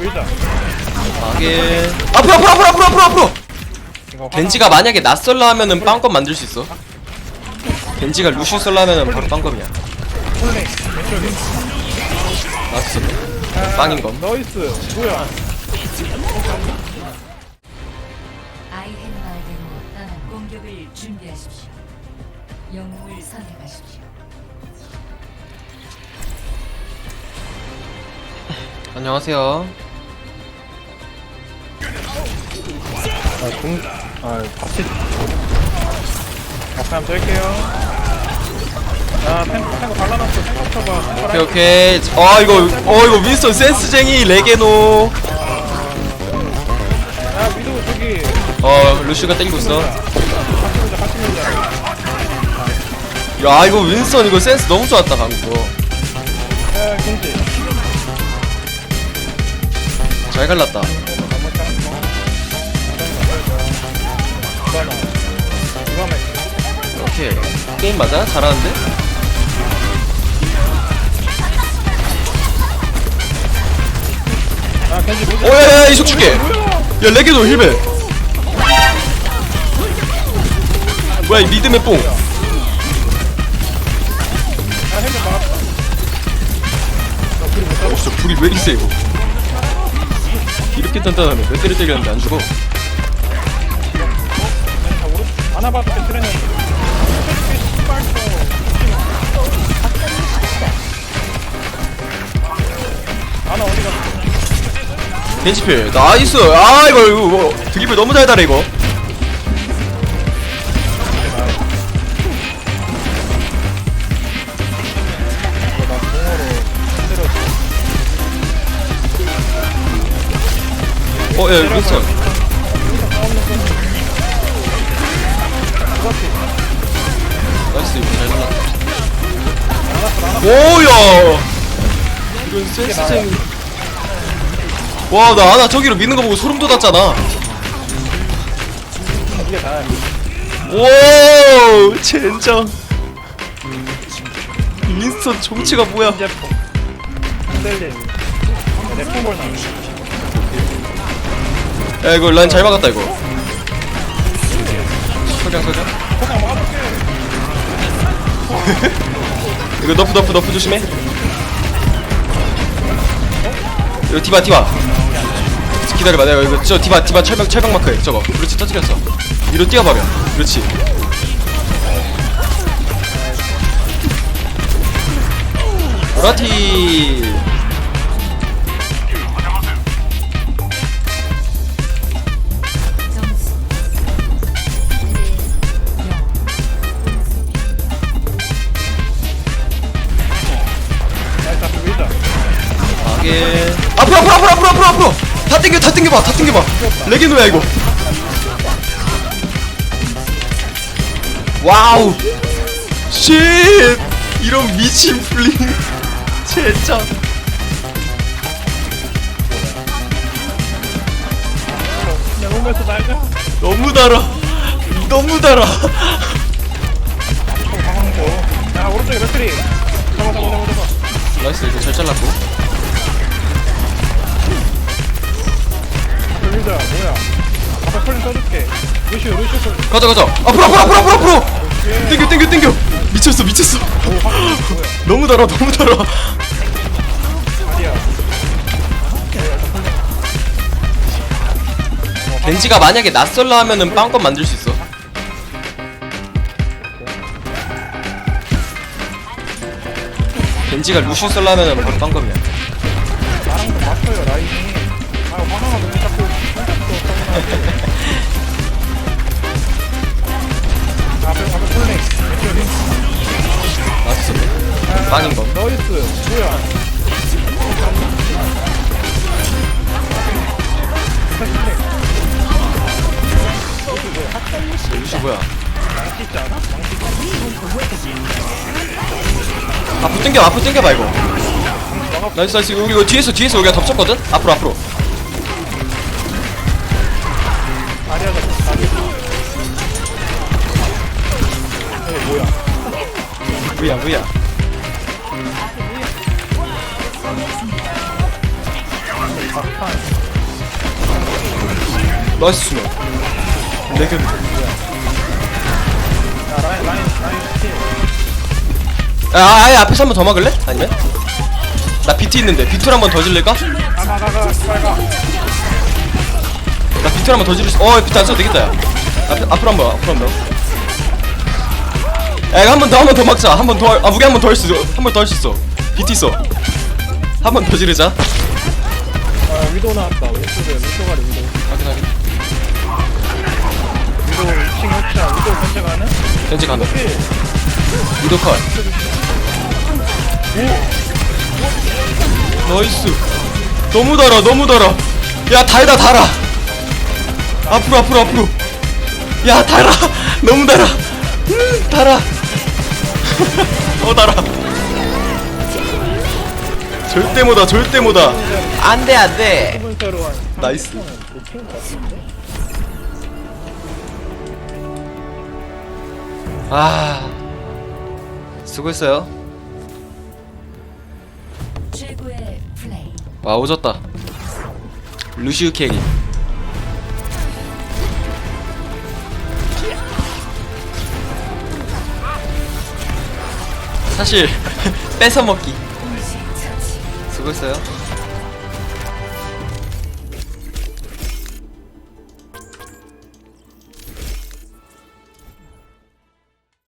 일단. 하긴 앞으로 앞으로 앞으로 앞으로 앞으로 앞으로 이거 겐지가 만약에 낯설라 하면은 빵검 만들 수 있어 겐지가 루슈 썰라 하면은 바로 빵검이야 홀링. 왼쪽이. 낯설 빵인검 너이스. 뭐야? 아이헨마을대로 떠난 공격을 준비하십시오. 영웅을 선택하십시오. 안녕하세요 아, 공, 아, 같이. 앞에 한번 뜰게요. 아, 탱크, 탱크 발라놨어. 오케이 오케이 아 이거 어 이거 윈스턴 센스쟁이 레게노 야, 미도 저기. 어 루슈가 때리고 있어 같이 같이. 야 이거 윈스턴 이거 센스 너무 좋았다 방금 거. 야, 겐지. 잘 갈랐다. 오케이 게임 맞아? 잘하는데? 오야야야 이속 줄게 야 레게노 힐베 뭐야 이 리듬의 뽕. 어, 진짜 불이 왜세 이거 이렇게 단단하네 몇 대를 때렸는데 안 죽어 자, 오른, 안 와봐도 트레는. 아나 어디? 벤치필 나이스 아 이거 이거 뭐 드리블 너무 잘 달아 이거 어야 윈스턴 나이스 이거 잘 갈랐다 오야 이런 센스쟁이 와 나 아나 저기로 미는 거 보고 소름 돋았잖아 이게 다야. 오 젠장 윈스턴 정치가 뭐야 제품. 흔들림. 랩핑볼 나. 야 이거 라인 잘 막았다 이거. 그냥 막아볼게. 이거 너프 너프 너프 조심해. 이거 디바 디바. 기다려봐 내가 이거 저 디바 디바 철벽 철벽 마크해 저거. 그렇지 터뜨렸어. 위로 뛰어버려. 그렇지. 보라티 앞으로 앞으로 앞으로 앞으로 앞으로 다 땡겨 다 땡겨봐 다 땡겨봐 레게노야 이거 와우 쉣 이런 미친 플링 진짜 그냥 오면서 날자. 너무 달아 너무 달아. 야, 오른쪽에 배터리. 잡아, 잡아, 잡아, 잡아. 나이스 이거 잘 잘랐고 밀자. 뭐야? 앞에 폴링 써줄게. 루시오, 루시오 폴. 가자 가자 앞으로 앞으로 앞으로 앞으로 앞으로 땡겨 땡겨 땡겨 미쳤어 미쳤어 너무 달아 너무 달아 아니야. 겐지가 만약에 낯설라 하면은 빵껌 만들 수 있어 겐지가 루슈 썰라 하면은 바로 빵껌이야 나랑 좀 맞춰요, 라인이. 아? 앞으로 당겨 앞으로 당겨봐 이거. 나이스 나이스. 여기 이거 뒤에서 뒤에서 여기가 덮쳤거든? 앞으로 앞으로 아리아가 다리. 이게 뭐야? 뭐야 뭐야 판. 나이스 수면 레그 야, 라인, 라인, 라인 스킬. 아 아예 앞에서 한 번 더 막을래? 아니면? 나 비트 있는데 비트를 한번 더 질릴까? 가, 가, 가, 가, 빨리 가. 나 비트 한번 더 지를 수.. 어 비트 안 써도 되겠다 야. 앞, 앞으로 한 번 앞으로 한 번. 야 이거 한 번 더 한 번 더 막자. 한 번더아 무게 한 번 더 할 수 있어. 한 번 더 할 수 있어. 비트 있어. 한 번 더 지르자. 아, 위도 나왔다. 왼쪽에, 왼쪽 아래 위도. 확인 확인. 위도 2층 혹시야. 위도? 현재 가능 필. 위도 컷. 나이스. 너무 달아 너무 달아. 야 달다 달아 앞으로 앞으로 앞으로. 야 달아. 너무 달아. 음 달아. 어 달아. 절대 못하 절대 못하 안돼 안돼. 나이스. 아 수고했어요. 와 오졌다. 루시우 캐리 사실 뺏어 먹기 공식 처치. 수고했어요